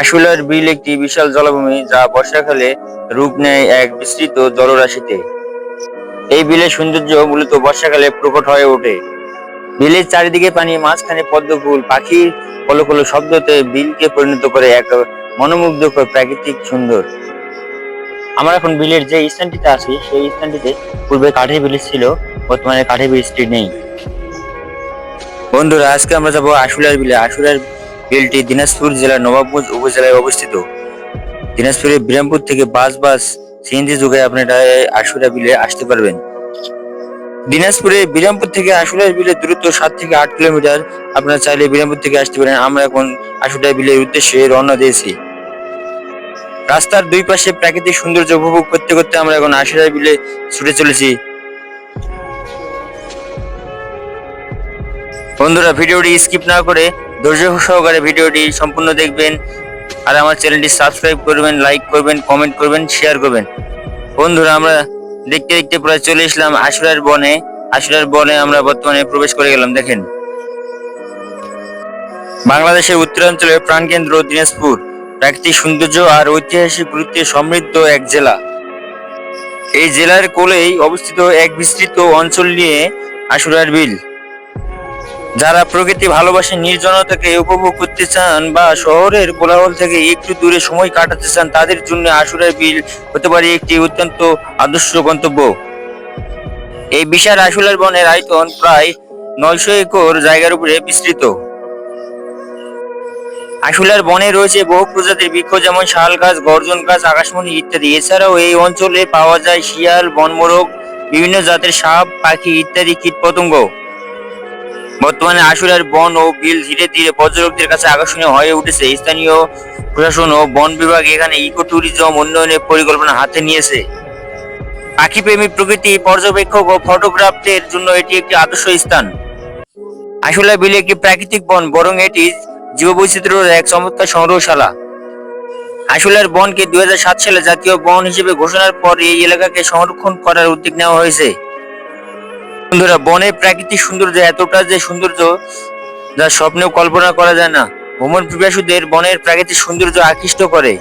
আশুলার বিল একটি বিশাল জলাভূমি যা বর্ষাকালে রূপ নেয় এক বিস্তৃত জলরাশিতে। এই বিলের সৌন্দর্য মূলত বর্ষাকালে প্রকট হয়ে ওঠে। বিলের চারিদিকে পানি, মাঝখানে পদ্ম ফুল পাখির কলকল শব্দতে বিলকে পরিণত করে এক মনোমুগ্ধকর প্রাকৃতিক সুন্দর। আমরা এখন বিলের যে স্থানটিতে আছি, সেই স্থানটিতে পূর্বে কাঠের ব্রিজ ছিল, বর্তমানে কাঠের ব্রিজটি নেই। বন্ধুরা, আজকে আমরা যাব আশুলার বিলে। আশুলার বিলটি দিনাজপুর জেলার নবাবগঞ্জ উপজেলায় অবস্থিত। দিনাজপুরের বিরামপুর থেকে বাস বাস, সিএনজি যুগে আপনারা আশুরা বিলে আসতে পারবেন। দিনাজপুরে বিরামপুর থেকে আশুরার বিলের দূরত্ব সাত থেকে আট কিলোমিটার। আপনারা চাইলে বিরামপুর থেকে আসতে পারেন। আমরা এখন আশুরা বিলের উদ্দেশ্যে রওনা দিয়েছি। রাস্তার দুই পাশে প্রাকৃতিক সৌন্দর্য উপভোগ করতে করতে আমরা এখন আশুরা বিলে ছুটে চলেছি। বন্ধুরা, ভিডিওটি স্কিপ না করে ধৈর্য সহকারে ভিডিওটি সম্পূর্ণ দেখবেন আর আমার চ্যানেলটি সাবস্ক্রাইব করবেন, লাইক করবেন, কমেন্ট করবেন, শেয়ার করবেন। বন্ধুরা, আমরা দেখতে দেখতে প্রায় চলে এসলাম আশুরার বনে। আশুরার বনে আমরা বর্তমানে প্রবেশ করে গেলাম, দেখেন। বাংলাদেশের উত্তরাঞ্চলের প্রাণকেন্দ্র দিনাজপুর। প্রাকৃতিক সৌন্দর্য আর ঐতিহাসিক গুরুত্বে সমৃদ্ধ এক জেলা। এই জেলার কোলেই অবস্থিত এক বিস্তৃত অঞ্চল নিয়ে আশুরার বিল। যারা প্রকৃতি ভালোবাসে নির্জনতাকে উপভোগ করতে চান বা শহরের কোলাহল থেকে একটু দূরে সময় কাটাতে চান, তাদের জন্য আশুরার বিল হতে পারে একটি অত্যন্ত আদর্শ গন্তব্য। এই বিশাল আশুলার বনের আয়তন প্রায় নয়শো একর জায়গার উপরে বিস্তৃত। আশুলার বনে রয়েছে বহু প্রজাতির বৃক্ষ, যেমন শাল গাছ, গর্জন গাছ, আকাশমণি ইত্যাদি। এছাড়াও এই অঞ্চলে পাওয়া যায় শিয়াল, বনমোরগ, বিভিন্ন জাতের সাপ, পাখি ইত্যাদি কীটপতঙ্গ। বর্তমানে আশুরার বন ও বিল ধীরে ধীরে পর্যটকদের কাছে আকর্ষণীয় হয়ে উঠেছে। স্থানীয় প্রশাসন ও বন বিভাগ এখানে ইকো ট্যুরিজম উন্নয়নের পরিকল্পনা হাতে নিয়েছে। পাখিপ্রেমী প্রকৃতি, পর্যবেক্ষক ও ফটোগ্রাফদের জন্য এটি একটি আদর্শ স্থান। আশুলা বিল একটি প্রাকৃতিক বন, বরং এটি জীববৈচিত্র্যের এক চমৎকার সংগ্রহশালা। আশুলার বনকে দুই হাজার সাত সালে জাতীয় বন হিসেবে ঘোষণার পর এই এলাকাকে সংরক্ষণ করার উদ্যোগ নেওয়া হয়েছে। বন্ধুরা, বনের প্রাকৃতিক সৌন্দর্য এতটা যে সৌন্দর্য যা স্বপ্নেও কল্পনা করা যায় না। ভ্রমণ পিপাসুদের বনের প্রাকৃতিক সৌন্দর্য আকৃষ্ট করে।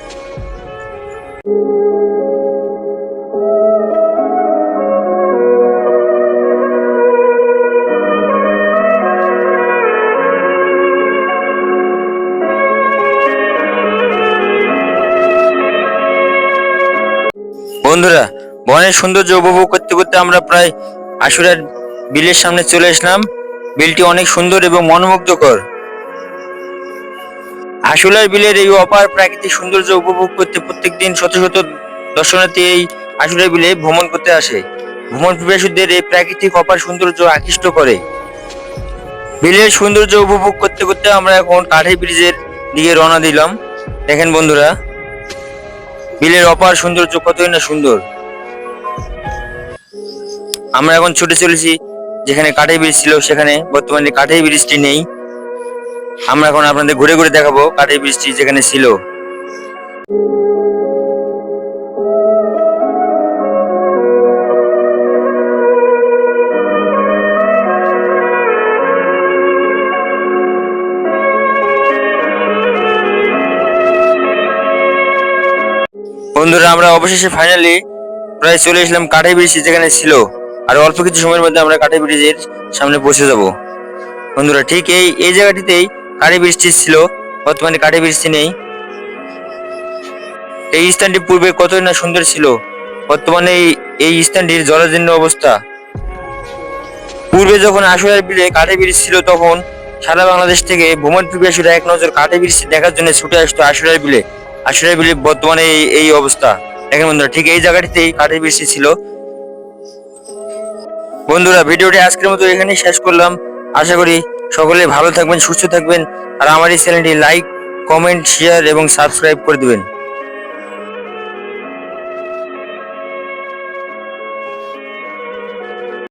বন্ধুরা, বনের সৌন্দর্য উপভোগ করতে করতে আমরা প্রায় আশুরার বিলের সামনে চলে আসলাম। বিলটি অনেক সুন্দর এবং মনোমুগ্ধকর। আশুলার বিলের এই অপার প্রাকৃতিক সৌন্দর্য উপভোগ করতে প্রত্যেকদিন শত শত দর্শনার্থী এই আশুলার বিলে ভ্রমণ করতে আসে। ভ্রমণ পিপাসুদের এই প্রাকৃতিক অপার সৌন্দর্য আকৃষ্ট করে। বিলের সৌন্দর্য উপভোগ করতে করতে আমরা এখন কাঠি ব্রিজের দিকে রওনা দিলাম। দেখেন বন্ধুরা, বিলের অপার সৌন্দর্য কতই না সুন্দর। আমরা এখন ছুটে চলেছি যেখানে কাঠের ব্রিজ ছিল, সেখানে বর্তমানে কাঠের ব্রিজটি নেই। আমরা এখন আপনাদের ঘুরে ঘুরে দেখাবো কাঠের ব্রিজটি যেখানে ছিল। বন্ধুরা, আমরা অবশেষে ফাইনালি প্রায় চলে এসলাম কাঠের ব্রিজ যেখানে ছিল। আর অল্প কিছু সময়ের মধ্যে আমরা কাঠের ব্রিজের সামনে পৌঁছে যাব। বন্ধুরা, ঠিক এই এই জায়গাটিতেই কাঠের ব্রিজটি ছিল। বর্তমানে কাঠের ব্রিজটি নেই। এই স্থানটি পূর্বে কতই না সুন্দর ছিল, বর্তমানে এই স্থানটির জরাজীর্ণ অবস্থা। পূর্বে যখন আশুরার বিলে কাঠের ব্রিজ ছিল, তখন সারা বাংলাদেশ থেকে ভ্রমণ পিপাসুরা এক নজর কাঠের ব্রিজটি দেখার জন্য ছুটে আসতো আশুরার বিলে। আশুরার বিলে বর্তমানে এই অবস্থা। দেখেন বন্ধুরা, ঠিক এই জায়গাটিতেই কাঠের বৃষ্টি ছিল। বন্ধুরা, ভিডিওটি আজকের মতো এখানেই শেষ করলাম। আশা করি সকলে ভালো থাকবেন, সুস্থ থাকবেন, আর আমার এই চ্যানেলটি লাইক, কমেন্ট শেয়ার এবং সাবস্ক্রাইব করে দিবেন।